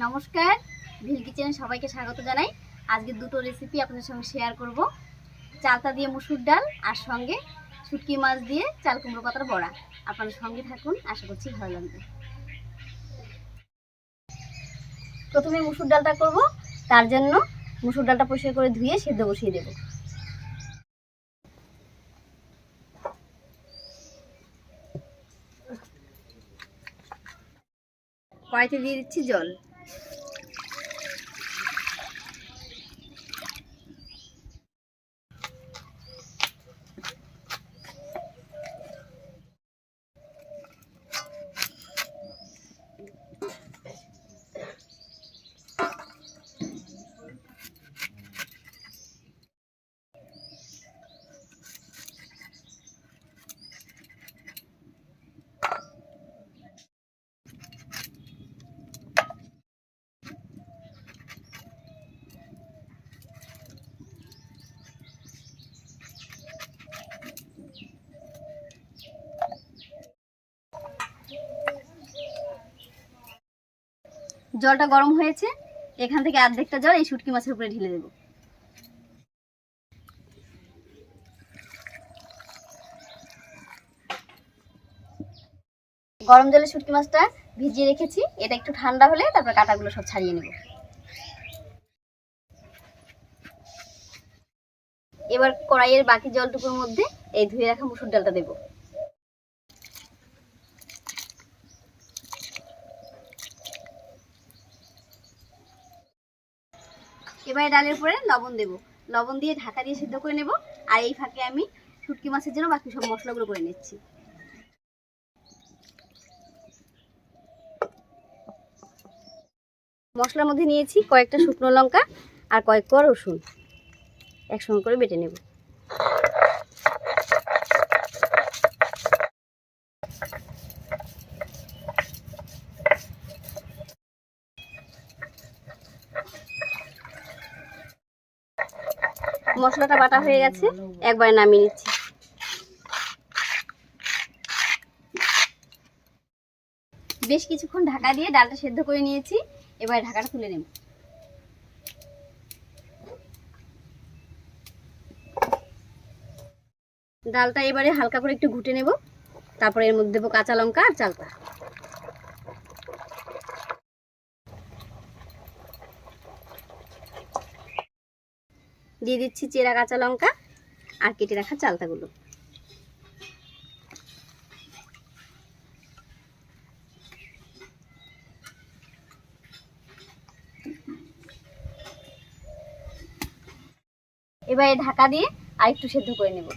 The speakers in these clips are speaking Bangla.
নমস্কার ভিল কিচেনে সবাইকে স্বাগত জানাই। আজকে দুটো রেসিপি আপনাদের সঙ্গে শেয়ার করব। চালতা দিয়ে মুসুর ডাল আর সঙ্গে শুটকি মাছ দিয়ে চাল কুমড়ো পাতার বড়া। আপনাদের সঙ্গে থাকুন, আশা করছি ভালো লাগবে। প্রথমে মুসুর ডালটা করব, তার জন্য মুসুর ডালটা পরিষ্কার করে ধুয়ে সেদ্ধ বসিয়ে দেব। কড়াইতে দিয়ে দিচ্ছি জল। জলটা গরম হয়েছে, এখান থেকে অর্ধেকটা জল এই শুটকি মাছের উপরে ঢেলে দেবো। গরম জলে শুটকি মাছটা ভিজিয়ে রেখেছি, এটা একটু ঠান্ডা হলে তারপর কাঁটাগুলো সব ছাড়িয়ে নেব। এবার কড়াইয়ের বাকি জলটুকুর মধ্যে এই ধুয়ে রাখা মুসুর ডালটা দেবো। এবারে ডালের উপরে লবণ দেব। লবণ দিয়ে ঢাকা দিয়ে সিদ্ধ করে নেব। আর এই ফাঁকে আমি শুটকি মাছের জন্য বাকি সব মশলাগুলো করে নিচ্ছি। মশলার মধ্যে নিয়েছি কয়েকটা শুকনো লঙ্কা আর কয়েক কোয়া রসুন। একসঙ্গে করে বেটে নেব। মশলাটা বাটা হয়ে গেছে, একবারে নামিয়ে নিচ্ছি। বেশ কিছুক্ষণ ঢাকা দিয়ে ডালটা সেদ্ধ করে নিয়েছি, এবার ঢাকাটা তুলে নেব। ডালটা এবারে হালকা করে একটু ঘুটে নেব, তারপরে এর মধ্যে দেবো কাঁচা লঙ্কা আর চালটা। দিয়ে দিচ্ছি চেরা কাঁচা লঙ্কা আর কেটে রাখা চালতাগুলো। এবারে ঢাকা দিয়ে আর একটু সেদ্ধ করে নেব।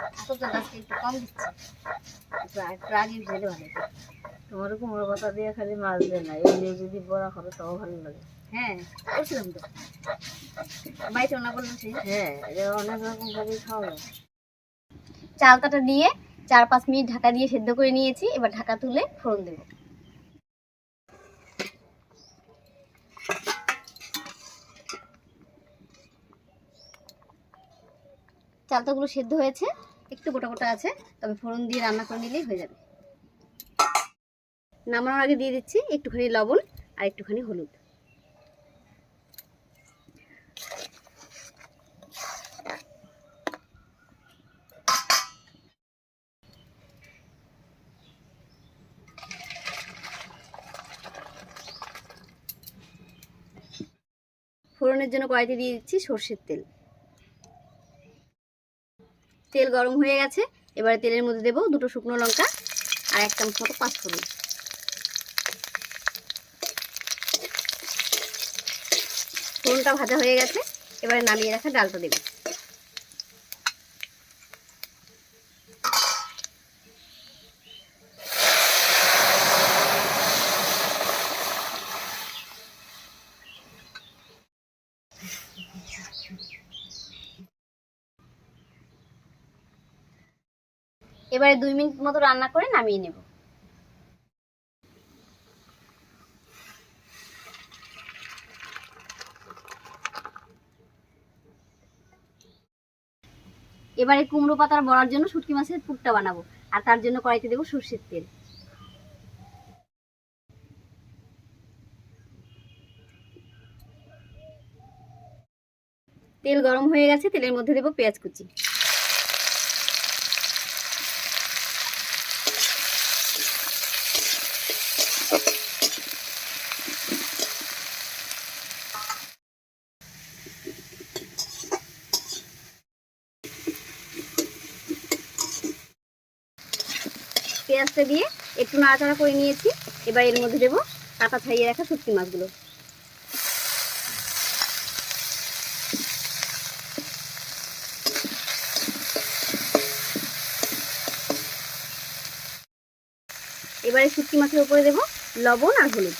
আজকে একটু কম দিচ্ছি? একটু একটু আগে ভেজে ভালো তোমার কুমড়ো পাতা দিয়ে খালি মাছ দেয় না এমনি যদি বড়া করো তাও ভালো লাগে। হ্যাঁ করছিলাম তো। বাড়িতে রান্না করলাম হ্যাঁ অনেক রকম ভাবে খাওয়া যায় চালতাটা দিয়ে চার পাঁচ মিনিট ঢাকা দিয়ে সেদ্ধ করে নিয়েছি এবার ঢাকা তুলে ফোড়ন দেব। চালতাগুলো সেদ্ধ হয়েছে। একটু গোটা গোটা আছে, তবে ফোড়ন দিয়ে রান্না করে নিলেই হয়ে যাবে। নামানোর আগে দিয়ে দিচ্ছি একটুখানি লবণ আর একটুখানি হলুদ। ফোড়নের জন্য কড়াইতে দিয়ে দিচ্ছি সর্ষের তেল। তেল গরম হয়ে গেছে। এবারে তেলের মধ্যে দেবো দুটো শুকনো লঙ্কা আর এক চামচ মতো পাঁচ ফোড়ন ফোড়নটা ভাজা হয়ে গেছে। এবারে নামিয়ে রাখা ডালটা দেবো। এবারে দুই মিনিট মতো রান্না করে নামিয়ে নেব। এবারে কুমড়ো পাতার বড়ার জন্য শুটকি মাছের পুরটা বানাবো, আর তার জন্য কড়াইতে দেবো সর্ষের তেল। তেল গরম হয়ে গেছে, তেলের মধ্যে দেবো পেঁয়াজ কুচি। পেঁয়াজটা দিয়ে একটু নাড়াচাড়া করে নিয়েছি। এবার এর মধ্যে দেবো কাটা ছাইয়ে রাখা শুটকি মাছগুলো। এবারে শুটকি মাছের উপরে দেবো লবণ আর হলুদ।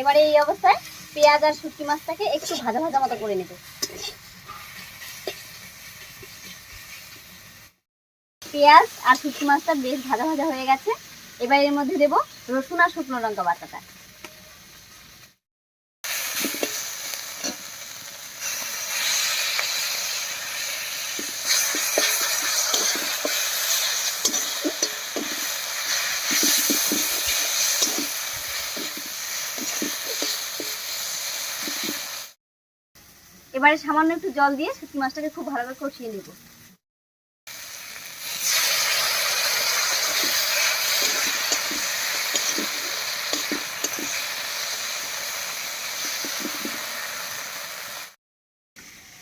এবারে এই অবস্থায় পেঁয়াজ আর শুটকি মাছটাকে একটু ভাজা ভাজা মতো করে নেব। পেঁয়াজ আর শুটকি মাছটা বেশ ভাজা ভাজা হয়ে গেছে। এবার এর মধ্যে দেব রসুন আর শুকনো লঙ্কা বাটাটা। এবারে সামান্য একটু জল দিয়ে শুটকি মাছটাকে খুব ভালো করে কষিয়ে নেব।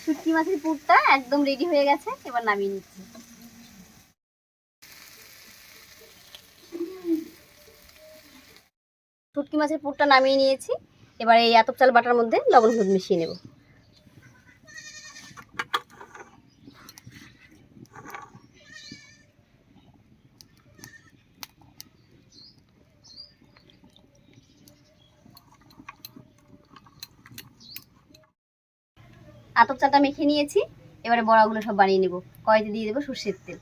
শুটকি মাছের পুরটা একদম রেডি হয়ে গেছে, এবার নামিয়ে নিচ্ছি। শুটকি মাছের পুরটা নামিয়ে নিয়েছি, এবার এই আতপ চাল বাটার মধ্যে লবণ হলুদ মিশিয়ে নেব। আতপ চালটা মেখে নিয়েছি, এবারে বড়াগুলো সব বানিয়ে নেব। কড়াইতে দিয়ে দেবো সর্ষের তেল।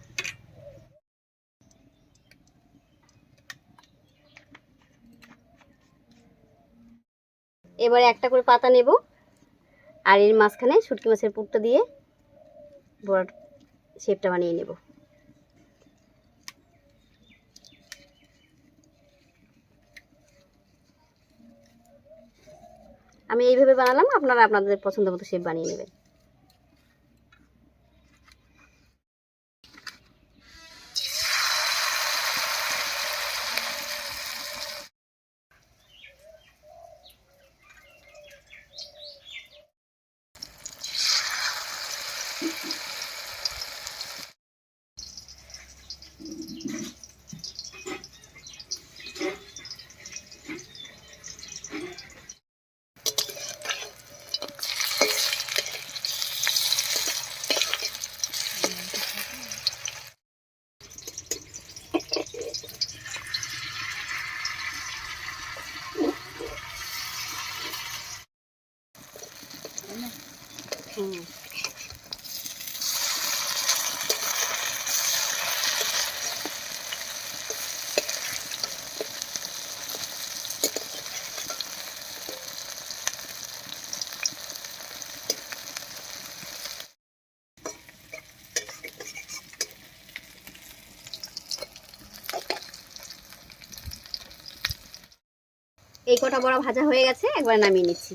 এবারে একটা করে পাতা নেব, আর এর মাঝখানে শুটকি মাছের পুরটা দিয়ে বড় শেপটা বানিয়ে নেব। আমি এইভাবে বানালাম আপনারা আপনাদের পছন্দ মতো শেপ বানিয়ে নেবেন। এই কটা বড়া ভাজা হয়ে গেছে একবার নামিয়ে নিচ্ছি।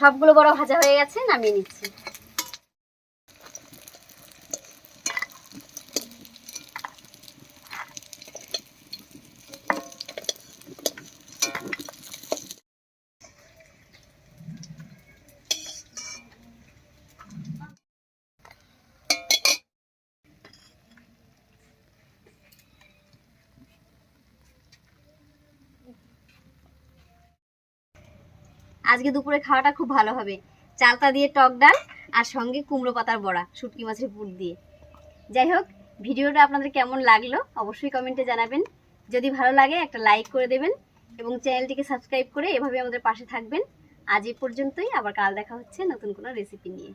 সবগুলো বড় ভাজা হয়ে গেছে নামিয়ে নিচ্ছি। আজকে দুপুরে খাওয়াটা খুব ভালো হবে। চালতা দিয়ে টক ডাল আর সঙ্গে কুমড়ো পাতার বড়া, শুটকি মাছের পুর দিয়ে। যাই হোক, ভিডিওটা আপনাদের কেমন লাগল অবশ্যই কমেন্টে জানাবেন। যদি ভালো লাগে, একটা লাইক করে দেবেন এবং চ্যানেলটিকে সাবস্ক্রাইব করে এভাবে আমাদের পাশে থাকবেন। আজ এ পর্যন্তই, আবার কাল দেখা হচ্ছে নতুন কোনো রেসিপি নিয়ে।